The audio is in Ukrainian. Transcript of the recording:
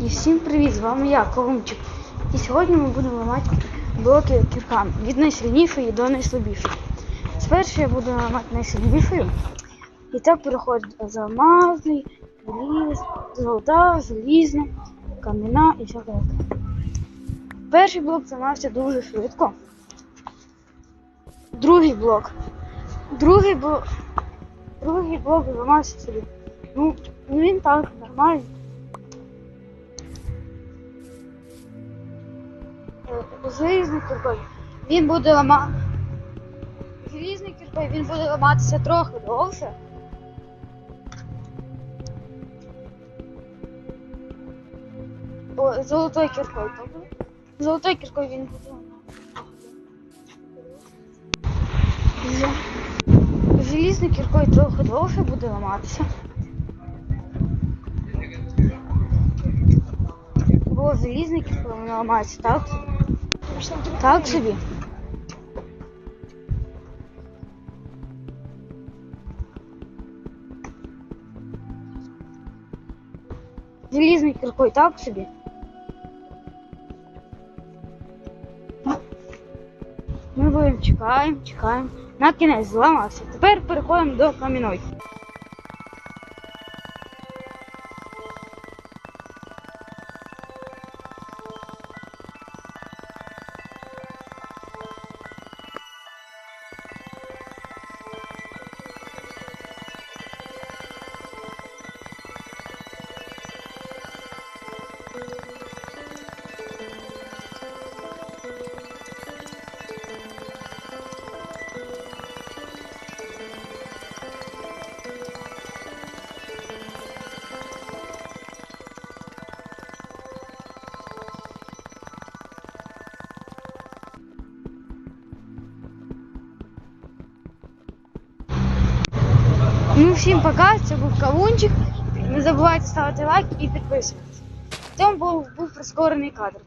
І всім привіт! З вами я, Колумчик. І сьогодні ми будемо ламати блоки кірками від найсильнішої до найслабішої. Спершу я буду ламати найсильнішою. І так переходить з алмазний, заліз, золота, залізна, кам'яна і всяке таке. Перший блок зламався дуже швидко. Другий блок. Другий блок. Другий блок зламався собі. Ну, ну він так, нормально. Залізний кіркой. Він буде ламати. Залізний кіркой він буде ламатися трохи довше. О, золотою кіркою, тобто. Золотою кіркою він буде ламатися. З- Залізною кіркою трохи довше буде ламатися. Бо залізний кіркою вона ламається так. Так собі. Залізною кіркою так собі. Ми будемо чекаємо, чекаємо. На кінець зламався. Тепер переходимо до кам'яної. Ну, всім пока, це був Кавунчик. Не забувайте ставити лайк і підписуватися. В цьому був, прискорений кадр.